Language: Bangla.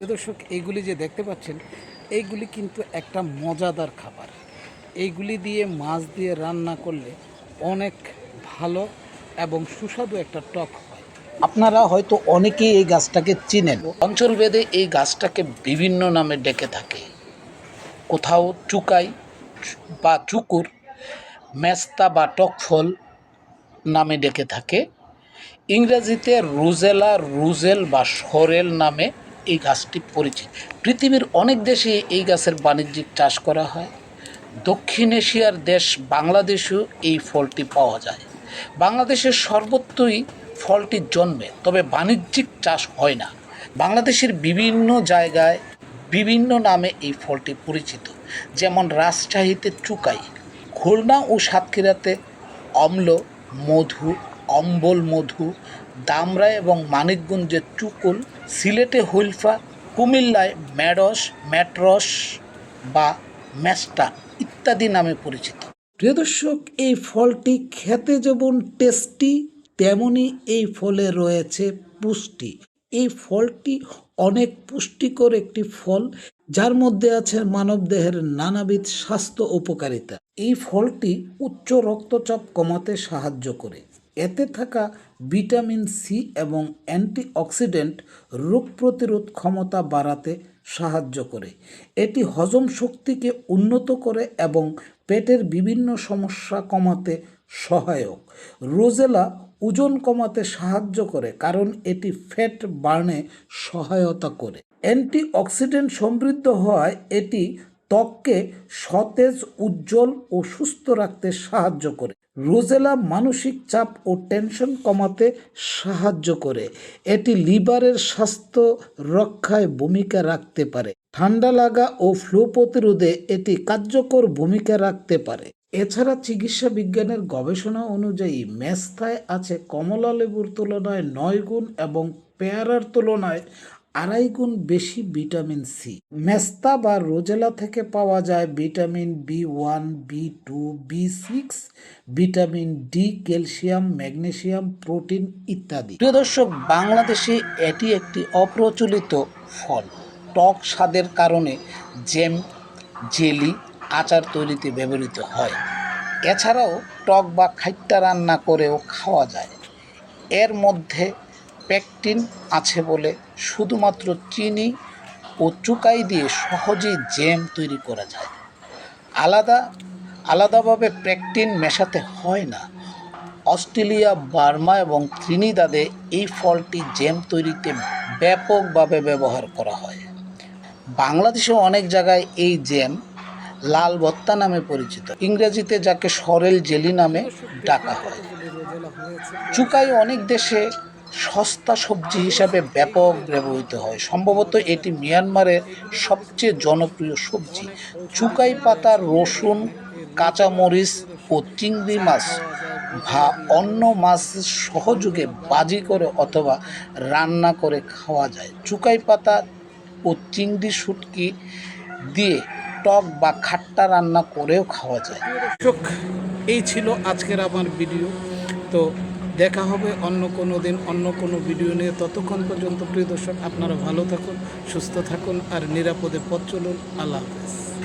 দর্শক, এইগুলি যে দেখতে পাচ্ছেন, এইগুলি কিন্তু একটা মজাদার খাবার। এইগুলি দিয়ে মাছ দিয়ে রান্না করলে অনেক ভালো এবং সুস্বাদু একটা টক হয়। আপনারা হয়তো অনেকেই এই গাছটাকে চিনেন। অঞ্চলভেদে এই গাছটাকে বিভিন্ন নামে ডেকে থাকে। কোথাও চুকাই বা চুকুর, মেস্তা বা টকফল নামে ডেকে থাকে। ইংরেজিতে রুজেলা, রুজেল বা সরেল নামে এই গাছটি পরিচিত পৃথিবীর অনেক দেশে এই গাছের বাণিজ্যিক চাষ করা হয়। দক্ষিণ এশিয়ার দেশ বাংলাদেশেও এই ফলটি পাওয়া যায়। বাংলাদেশের সর্বত্রই ফলটি জন্মে, তবে বাণিজ্যিক চাষ হয় না। বাংলাদেশের বিভিন্ন জায়গায় বিভিন্ন নামে এই ফলটি পরিচিত। যেমন রাজশাহীতে চুকাই, খুলনা ও সাতক্ষীরাতে অম্ল, মধু অম্বল, মধু, দামরা এবং মানিকগঞ্জের চুকুল, সিলেটে হুইলফা কুমিল্লায় ম্যাডস, ম্যাট্রস বা ম্যাস্টা ইত্যাদি নামে পরিচিত। প্রিয় দর্শক, এই ফলটি খেতে যেমন টেস্টি, তেমনি এই ফলে রয়েছে পুষ্টি। এই ফলটি অনেক পুষ্টিকর একটি ফল, যার মধ্যে আছে মানবদেহের নানাবিধ স্বাস্থ্য উপকারিতা। এই ফলটি উচ্চ রক্তচাপ কমাতে সাহায্য করে। এতে থাকা ভিটামিন সি এবং অ্যান্টিঅক্সিডেন্ট রোগ প্রতিরোধ ক্ষমতা বাড়াতে সাহায্য করে। এটি হজম শক্তিকে উন্নত করে এবং পেটের বিভিন্ন সমস্যা কমাতে সহায়ক। রোজেলা ওজন কমাতে সাহায্য করে, কারণ এটি ফ্যাট বার্নে সহায়তা করে। অ্যান্টিঅক্সিডেন্ট সমৃদ্ধ হওয়ায় এটি ত্বককে সতেজ, উজ্জ্বল ও সুস্থ রাখতে সাহায্য করে। রোজেলা মানসিক চাপ ও টেনশন কমাতে সাহায্য করে। এটি লিভারের স্বাস্থ্য রক্ষায় ভূমিকা রাখতে পারে। ঠান্ডা লাগা ও ফ্লু প্রতিরোধে এটি কার্যকর ভূমিকা রাখতে পারে। এছাড়া চিকিৎসা বিজ্ঞানের গবেষণা অনুযায়ী মেস্তায় আছে কমলা লেবুর তুলনায় নয় গুণ এবং পেয়ারার তুলনায় আড়াই গুণ বেশি ভিটামিন সি। মেস্তা বা রোজেলা থেকে পাওয়া যায় vitamin B one, B two, B six, vitamin D, calcium, magnesium, protein ইত্যাদি। প্রিয় দর্শক, বাংলাদেশে এটি একটি অপ্রচলিত ফল। টক স্বাদের কারণে জ্যাম, জেলি আচার তৈরিতে ব্যবহৃত হয়। এছাড়াও টক বা খাইট্টা রান্না করেও খাওয়া যায়। এর মধ্যে পেকটিন আছে বলে শুধুমাত্র চিনি ও চুকাই দিয়ে সহজেই জ্যাম তৈরি করা যায়। আলাদা, আলাদাভাবে পেকটিন মেশাতে হয় না। অস্ট্রেলিয়া, বার্মা এবং ত্রিনিদাদে এই ফলটি জ্যাম তৈরিতে ব্যাপকভাবে ব্যবহার করা হয়। বাংলাদেশে অনেক জায়গায় এই জ্যাম লাল ভত্তা নামে পরিচিত। ইংরেজিতে যাকে সরেল জেলি নামে ডাকা হয়। চুকাই অনেক দেশে সস্তা সবজি হিসাবে ব্যাপক ব্যবহৃত হয়। সম্ভবত এটি মিয়ানমারের সবচেয়ে জনপ্রিয় সবজি। চুকাই পাতা, রসুন, কাঁচামরিচ ও চিংড়ি মাছ বা অন্য মাছ সহযোগে বাজি করে অথবা রান্না করে খাওয়া যায়। চুকাই পাতা ও চিংড়ি শুটকি দিয়ে টক বা খাট্টা রান্না করেও খাওয়া যায়। এই ছিল আজকের আমার ভিডিও। তো দেখা হবে অন্য কোনো দিন, অন্য কোনো ভিডিও নিয়ে। ততক্ষণ পর্যন্ত প্রিয় দর্শক, আপনারা ভালো থাকুন, সুস্থ থাকুন আর নিরাপদে পথ চলুন। আল্লাহ হাফেজ।